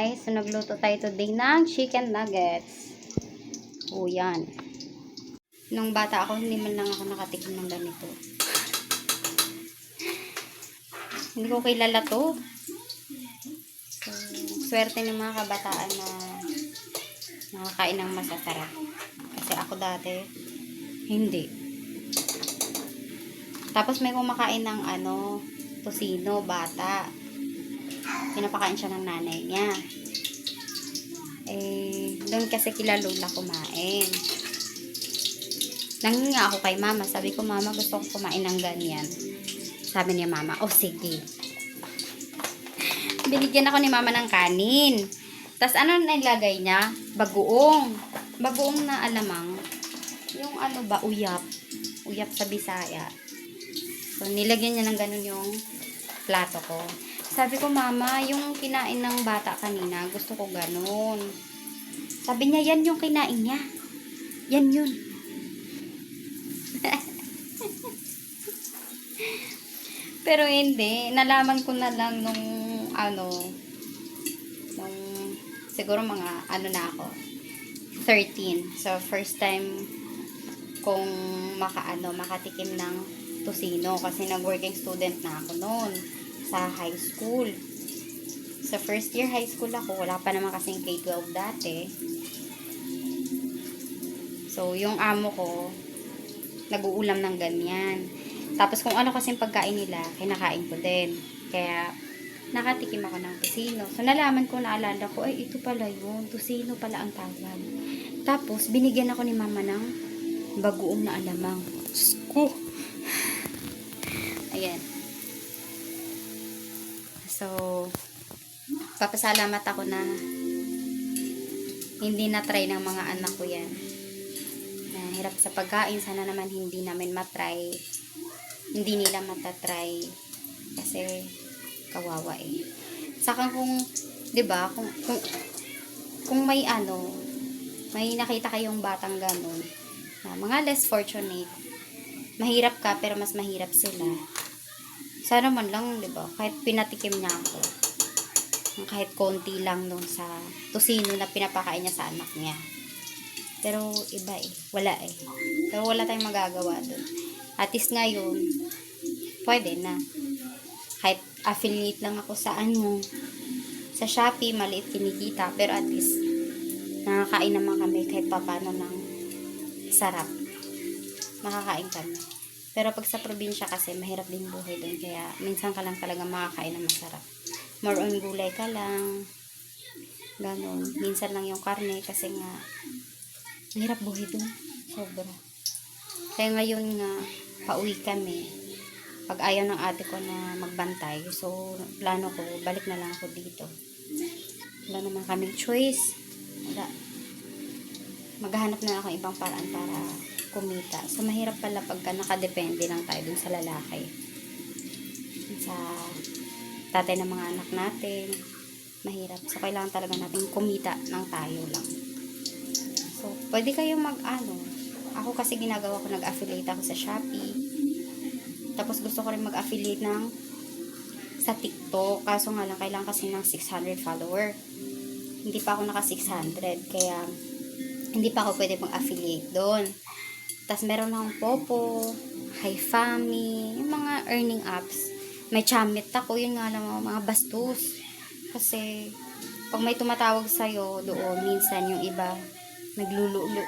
guys. So, nagluto tayo today ng chicken nuggets. O, yan. Nung bata ako, hindi man lang ako nakatikim ng ganito. hindi ko kilala to. So, swerte ng mga kabataan na nakakain ng masasarap. Kasi ako dati, hindi. Tapos may kumakain ng ano, tosino, bata. Pinapakain siya ng nanay niya. Eh, doon kasi kila Lola kumain. Nanginga ako kay mama. Sabi ko, mama, gusto ko kumain ng ganyan. Sabi niya, mama, oh, sige. Binigyan ako ni mama ng kanin. Tapos, ano nilagay niya? Bagoong. Bagoong na alamang. Yung ano ba, uyap. Uyap sa Bisaya. So, nilagyan niya ng ganun yung plato ko. Sabi ko, mama, yung kinain ng bata kanina, gusto ko ganun. Sabi niya, yan yung kinain niya. Yan yun. Pero hindi. Nalaman ko na lang nung, ano, nung, siguro mga, ano na ako, 13. So, first time kung makaano, makatikim ng tosino kasi nag-working student na ako noon sa high school. Sa first year high school ako, wala pa naman kasing K-12 dati. So, yung amo ko, nag-uulam ng ganyan. Tapos kung ano kasing pagkain nila, kinakain ko din. Kaya, nakatikim ako ng tosino. So, nalaman ko, naalala ko, ay, ito pala yun. Tosino pala ang tawag. Tapos, binigyan ako ni mama ng bagoong na alamang. Diyos ko! Ayan. So, papasalamat ako na hindi na-try ng mga anak ko yan. Na hirap sa pagkain, sana naman hindi namin matry. Hindi nila matatry. Kasi, kawawa eh. Saka kung, di ba, kung, kung, kung may ano, may nakita kayong batang ganun, mga less fortunate, mahirap ka pero mas mahirap sila. Sana man lang, di ba, kahit pinatikim niya ako, kahit konti lang nung sa tosino na pinapakain niya sa anak niya. Pero iba eh, wala eh. Pero wala tayong magagawa dun. At least ngayon, pwede na. Kahit affiliate lang ako sa ano, sa Shopee, maliit kinikita, pero at least, nakakain naman kami kahit papano ng sarap. Nakakain kami. Pero pag sa probinsya kasi, mahirap din buhay doon. Kaya, minsan ka lang talaga makakain ng masarap. More on gulay ka lang. Ganon. Minsan lang yung karne kasi nga, mahirap buhay doon. Sobra. Kaya ngayon nga, pauwi kami. Pag ayaw ng ate ko na magbantay, so, plano ko, balik na lang ako dito. Wala naman kaming choice. Wala. Maghahanap na ako ibang paraan para kumita. So, mahirap pala pagka nakadepende lang tayo dun sa lalaki. Sa tatay ng mga anak natin. Mahirap. So, kailangan talaga natin kumita ng tayo lang. So, pwede kayong mag-ano. Ako kasi ginagawa ko, nag-affiliate ako sa Shopee. Tapos gusto ko rin mag-affiliate ng sa TikTok. Kaso nga lang, kailangan kasi ng 600 follower. Hindi pa ako naka 600. Kaya, hindi pa ako pwede mag-affiliate doon. Tapos meron akong Popo, HiFami, yung mga earning apps. May Chamit ako, yun nga lang mga, bastos. Kasi, pag may tumatawag sa'yo doon, minsan yung iba, naglululo.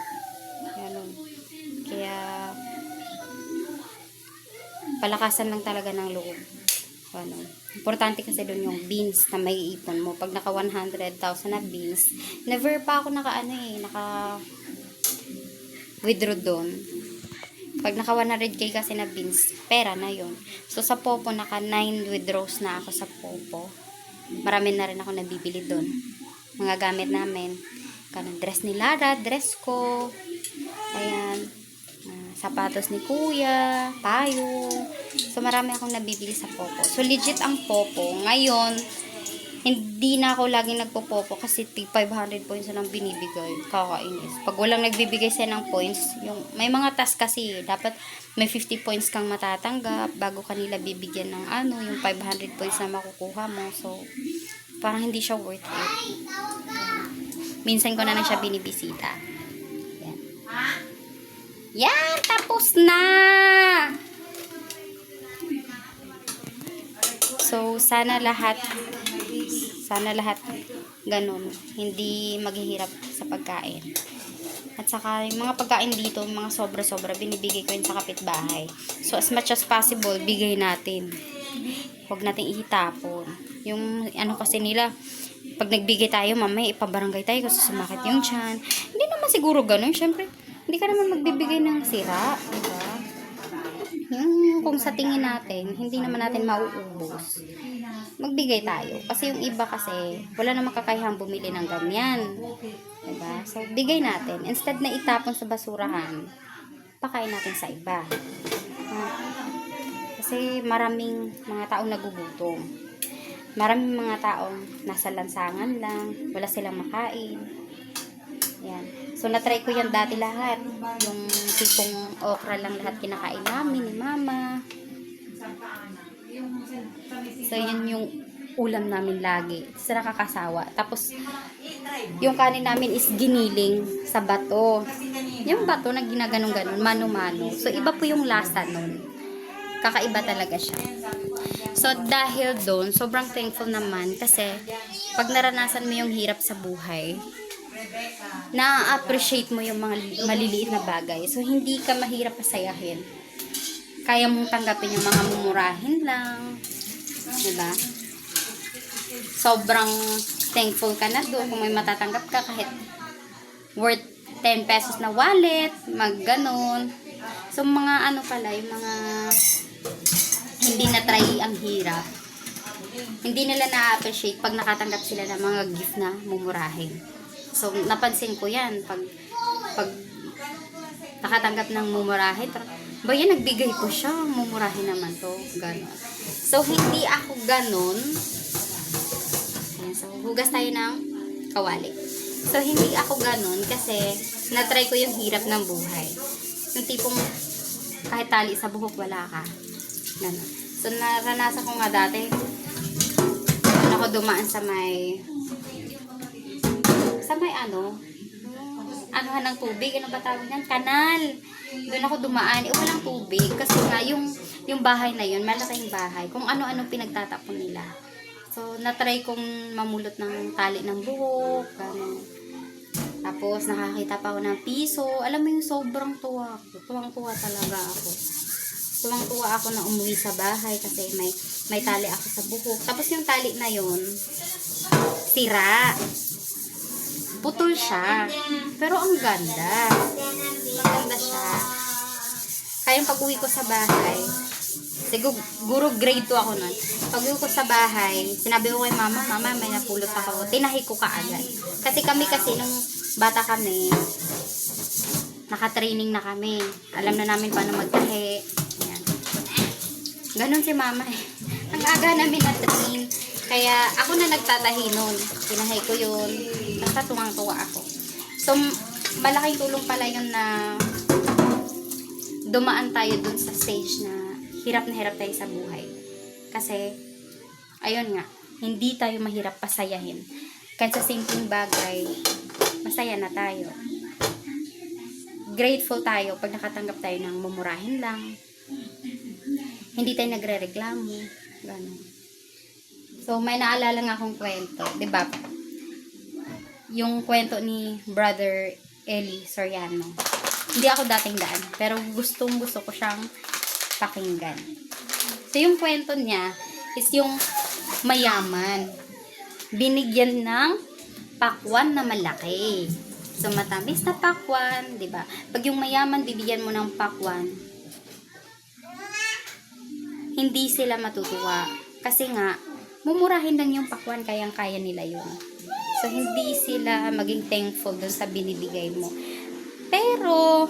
Ganun. Kaya, palakasan lang talaga ng loob. Ano. Importante kasi doon yung beans na may ipon mo. Pag naka 100,000 na beans, never pa ako naka ano eh, naka withdraw doon. Pag naka 100k kasi na beans, pera na yon So sa Popo, naka 9 withdraws na ako sa Popo. Marami na rin ako nabibili doon. Mga gamit namin. Kanang dress ni Lara, dress ko. Ayan. Ah, sapatos ni Kuya, payong. So, marami akong nabibili sa Popo. So, legit ang Popo. Ngayon, hindi na ako laging nagpo-Popo kasi tig 500 points na lang binibigay. Kakainis. Pag walang nagbibigay sila ng points, yung, may mga task kasi, dapat may 50 points kang matatanggap bago kanila bibigyan ng ano, yung 500 points na makukuha mo. So, parang hindi siya worth it. Minsan ko na lang siya binibisita. Yan. Yan! Tapos na! So, sana lahat sana lahat ganun. Hindi maghihirap sa pagkain. At saka, yung mga pagkain dito, mga sobra-sobra, binibigay ko yun sa kapitbahay. So, as much as possible, bigay natin. Huwag nating ihitapon. Yung, ano kasi nila, pag nagbigay tayo, mamaya ipabarangay tayo kasi sumakit yung tiyan. Hindi naman siguro ganun. Siyempre, hindi ka naman magbibigay ng sira. Diba? Yung kung sa tingin natin, hindi naman natin mauubos, magbigay tayo. Kasi yung iba kasi, wala namang kakayahang bumili ng ganyan. Diba? So, bigay natin. Instead na itapon sa basurahan, pakain natin sa iba. Kasi maraming mga taong nagugutom. Maraming mga taong nasa lansangan lang, wala silang makain. Yan. So, natry ko yan dati lahat. Yung tipong okra lang lahat kinakain namin ni mama. So, yun yung ulam namin lagi. Sa nakakasawa. Tapos, yung kanin namin is giniling sa bato. Yung bato na ginaganong-ganon, mano-mano. So, iba po yung lasa nun. Kakaiba talaga siya. So, dahil doon, sobrang thankful naman kasi pag naranasan mo yung hirap sa buhay, na-appreciate mo yung mga maliliit na bagay. So, hindi ka mahirap pasayahin. Kaya mong tanggapin yung mga mumurahin lang. Diba? Sobrang thankful ka na doon kung may matatanggap ka kahit worth 10 pesos na wallet, mag ganon. So, mga ano pala, yung mga hindi na try ang hirap. Hindi nila na-appreciate pag nakatanggap sila ng mga gift na mumurahin. So, napansin ko yan. Pag, pag nakatanggap ng mumurahin, ba yan, nagbigay ko siya. Mumurahin naman to. Ganon. So, hindi ako ganon. Ayan, so, hugas tayo ng kawali. So, hindi ako ganon kasi na-try ko yung hirap ng buhay. Yung tipong kahit tali sa buhok, wala ka. Ganon. So, naranasan ko nga dati, ako dumaan sa may sa may ano, anuhan ng tubig, ano ba tawag yan? Kanal. Doon ako dumaan, eh walang tubig. Kasi nga, yung, yung bahay na yun, malaking bahay. Kung ano-ano pinagtatapon nila. So, natry kong mamulot ng tali ng buhok, gano'n. Tapos, nakakita pa ako ng piso. Alam mo yung sobrang tuwa ko. Tuwang-tuwa talaga ako. Tuwang-tuwa ako na umuwi sa bahay kasi may, may tali ako sa buhok. Tapos yung tali na yun, sira. Putol siya. Pero ang ganda. Maganda siya. Kaya yung pag-uwi ko sa bahay, siguro grade 2 ako nun. Pag-uwi ko sa bahay, sinabi ko kay mama, mama, may napulot ako. Tinahi ko kaagad. Kasi kami kasi, nung bata kami, naka-training na kami. Alam na namin paano magtahi. Ayan. Ganon si mama eh. Ang aga namin na-train. Kaya ako na nagtatahi nun. Tinahay ko yun. Basta tuwang-tuwa ako. So, malaking tulong pala yun na dumaan tayo dun sa stage na hirap na hirap tayo sa buhay. Kasi, ayun nga, hindi tayo mahirap pasayahin. Kahit sa simpleng bagay, masaya na tayo. Grateful tayo pag nakatanggap tayo ng mumurahin lang. Hindi tayo nagre-reklamo. Ganon. So, may naalala nga akong kwento. ba Yung kwento ni Brother Eli Soriano. Hindi ako dating daan. Pero gustong gusto ko siyang pakinggan. So, yung kwento niya is yung mayaman. Binigyan ng pakwan na malaki. So, matamis na pakwan, di ba? Pag yung mayaman, bibigyan mo ng pakwan, hindi sila matutuwa. Kasi nga, mumurahin lang yung pakwan, kayang-kaya nila yun. So, hindi sila maging thankful dun sa binibigay mo. Pero,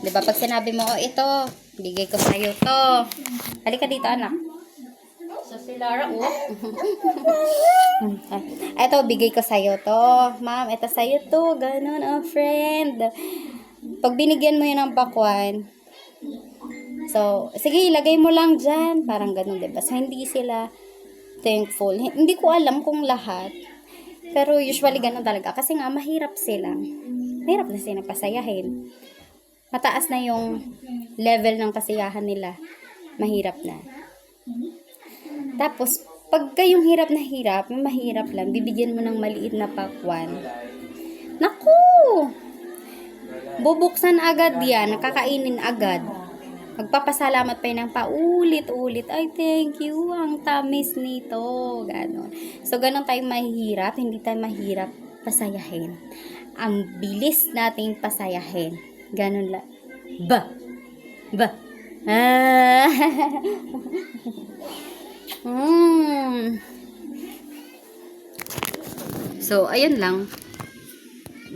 di ba, pag sinabi mo, oh, ito, bigay ko sa'yo to. Halika dito, anak. So, si Lara, oh. ito, bigay ko sa'yo to. Ma'am, ito sa'yo to. Ganun, oh, friend. Pag binigyan mo yun ng pakwan, So, sige, ilagay mo lang dyan. Parang ganun, diba? So, hindi sila thankful. Hindi ko alam kung lahat. Pero usually ganun talaga. Kasi nga, mahirap sila. Mahirap na sila pasayahin. Mataas na yung level ng kasiyahan nila. Mahirap na. Tapos, pagka yung hirap na hirap, mahirap lang, bibigyan mo ng maliit na pakwan. Naku! Bubuksan agad yan, nakakainin agad. Magpapasalamat pa ng paulit-ulit. Ay, thank you. Ang tamis nito. Ganon. So, ganon tayo mahirap. Hindi tayo mahirap pasayahin. Ang bilis nating pasayahin. Ganon lang. Ba! Ba! Ah! mm. So, ayun lang.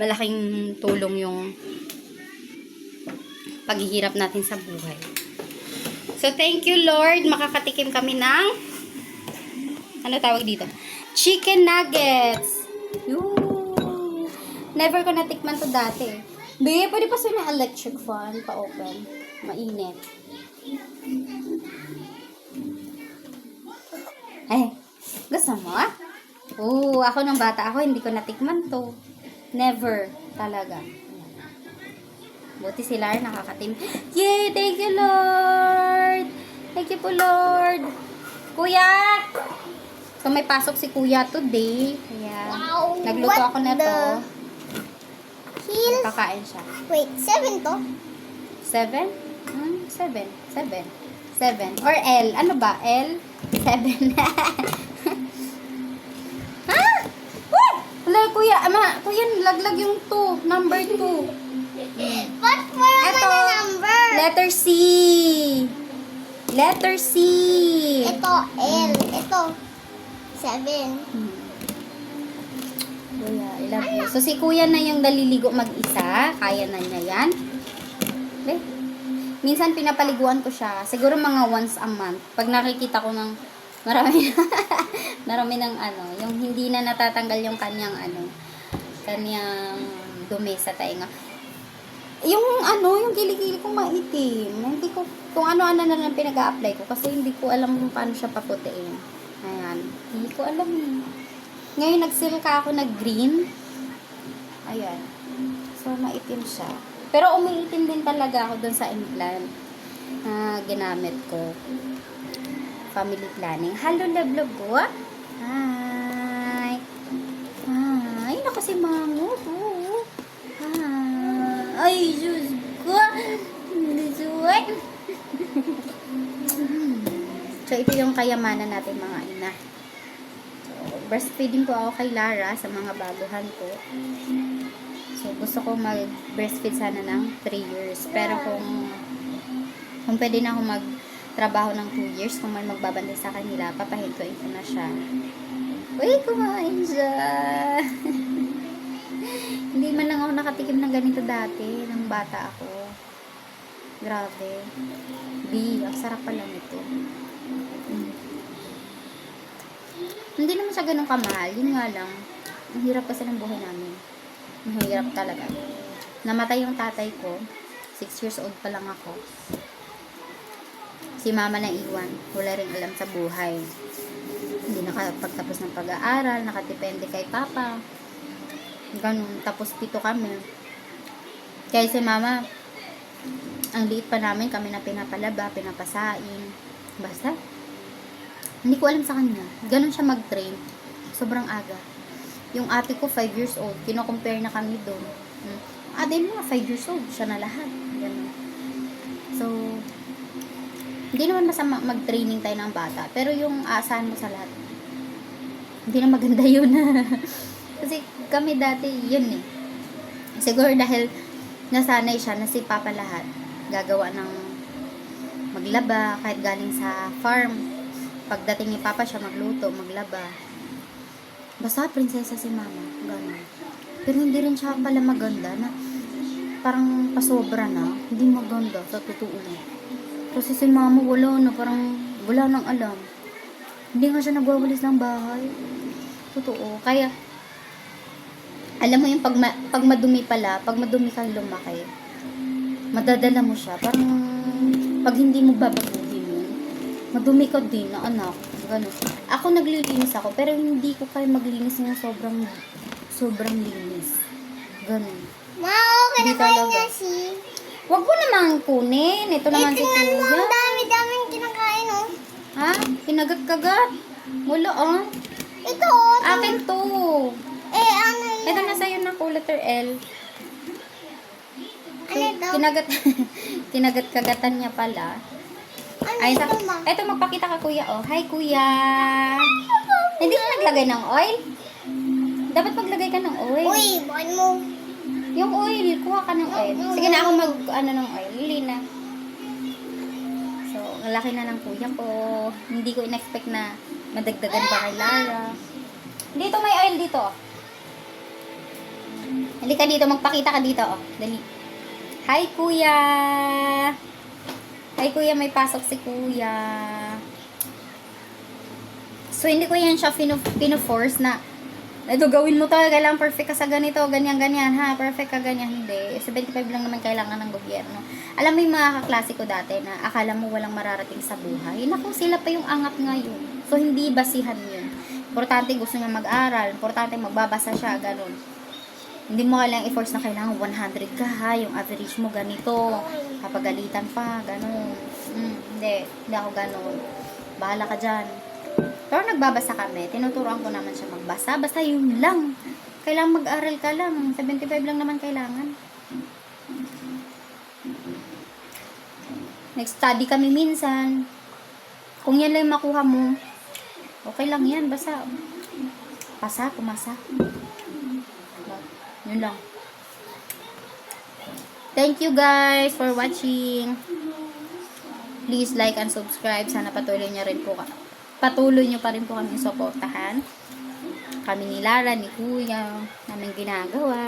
Malaking tulong yung paghihirap natin sa buhay. So, thank you, Lord. Makakatikim kami ng ano tawag dito? Chicken nuggets. Yoo. Never ko natikman to dati. Be, pwede pa sa ng electric fan pa-open. Mainit. Eh, gusto mo? Oo, ako nung bata ako, hindi ko natikman to. Never. Talaga. Buti si Lar nakakatim. Yay! Thank you, Lord! Thank you po, Lord! Kuya! So, may pasok si Kuya today. Kaya, Wow, nagluto what ako na to. the- Heels. Kakain siya. Wait, seven to? Seven? Hmm, seven. Seven. Seven. Or L. Ano ba? L? Seven. ha? Uy! Wala, kuya. Ama, kuya, laglag yung two. Number two. But Ito. I the number? Letter C. Letter C. Ito, L. Ito, seven. Hmm. Kuya, I love you. So, si kuya na yung naliligo mag-isa. Kaya na niya yan. Eh, minsan pinapaliguan ko siya. Siguro mga once a month. Pag nakikita ko ng marami marami ng ano, yung hindi na natatanggal yung kanyang ano, kanyang dumi sa tainga. Yung ano, yung kilikili ko maitim. Hindi ko, kung ano-ano na lang pinag-a-apply ko kasi hindi ko alam kung paano siya paputiin. Ayan. Hindi ko alam eh. Ngayon, nagsilka ako na green. Ayan. So, maitim siya. Pero umiitim din talaga ako dun sa implant na ginamit ko. Family planning. Hello, love. Hi. Hi. Naku si Mango. Ay, Diyos ko. Diyos So, ito yung kayamanan natin mga ina. So, breastfeeding po ako kay Lara sa mga baguhan ko. So, gusto ko mag-breastfeed sana ng 3 years. Pero kung kung pwede na ako magtrabaho ng 2 years, kung may magbabantay sa kanila, papahintuin ko na siya. Uy, kumain siya! Hindi man lang ako nakatikim ng ganito dati, bata ako. Grabe. Di, ang sarap pala nito. Mm. Hindi naman siya ganun kamahal. Yun nga lang. Ang hirap kasi ng buhay namin. Ang hirap talaga. Namatay yung tatay ko. 6 years old pa lang ako. Si mama na iwan. Wala rin alam sa buhay. Hindi nakapagtapos ng pag-aaral. Nakadepende kay papa. Ganun. Tapos pito kami. Kaya si mama, ang liit pa namin, kami na pinapalaba, pinapasain. Basta, hindi ko alam sa kanya. Ganon siya mag-train. Sobrang aga. Yung ate ko, 5 years old. Kino-compare na kami doon. Hmm. Ate mo nga, 5 years old. Siya na lahat. Ganon. So, hindi naman masama mag-training tayo ng bata. Pero yung aasahan mo sa lahat, hindi na maganda yun. Kasi kami dati, yun eh. Siguro dahil nasanay siya na si Papa lahat. Gagawa ng maglaba, kahit galing sa farm. Pagdating ni Papa siya magluto, maglaba. Basta prinsesa si Mama. Ganun. Pero hindi rin siya pala maganda na parang pasobra na. Hindi maganda sa totoo lang. Kasi si Mama wala na, parang wala nang alam. Hindi nga siya nagwawalis ng bahay. Totoo. Kaya, alam mo yung pag, ma- pag madumi pala, pag madumi kang lumaki, madadala mo siya. Parang, pag hindi mo babaguhin yun, madumi ka din na anak. Ganun. Ako naglilinis ako, pero hindi ko kaya maglinis ng sobrang, sobrang linis. Ganun. Ma, okay na Hindi kain talaga. niya si. Huwag mo naman kunin. Ito naman si Tingnan mo, Kuya. ang dami-daming kinakain, oh. Ha? Kinagat-kagat. Wala, ah. Ito, oh. ito. Akin to. Eh, yun? Ito na sa'yo na po, letter L. Ano ito? Kinagat, kinagat-kagatan niya pala. Ano Ay, sa, eto magpakita ka kuya, oh. Hi kuya. Hindi ka naglagay ng oil? Dapat maglagay ka ng oil. Uy, bukan mo. Yung oil, kuha ka ng oil. Sige na ako mag, ano ng oil. Lili na. So, ang laki na ng kuya ko. Hindi ko in-expect na madagdagan pa kay Lara. Dito may oil dito. Halika dito, magpakita ka dito, oh. Dali. Hi, kuya! Hi, kuya, may pasok si kuya. So, hindi ko yan siya pino, pino-force na ito, gawin mo to, kailangan perfect ka sa ganito, ganyan, ganyan, ha, perfect ka, ganyan, hindi. 75 lang naman kailangan ng gobyerno. Alam mo yung mga kaklase ko dati na akala mo walang mararating sa buhay. Naku, sila pa yung angat ngayon. So, hindi basihan yun. Importante gusto niya mag-aral, importante magbabasa siya, ganun. Hindi mo kailangang i-force na kailangan 100 ka, ha, yung average mo ganito, kapagalitan pa, ganun. Mm, hindi, hindi ako ganun. Bahala ka dyan. Pero nagbabasa kami, tinuturuan ko naman siya magbasa. Basta yun lang. Kailangan mag-aral ka lang. 75 lang naman kailangan. Nag-study kami minsan. Kung yan lang makuha mo, okay lang yan. Basta, pasa, pumasa. Yun lang. Thank you guys for watching. Please like and subscribe. Sana patuloy niyo rin po patuloy niyo pa rin po kami suportahan. Kami ni Lara, ni Kuya, namin ginagawa.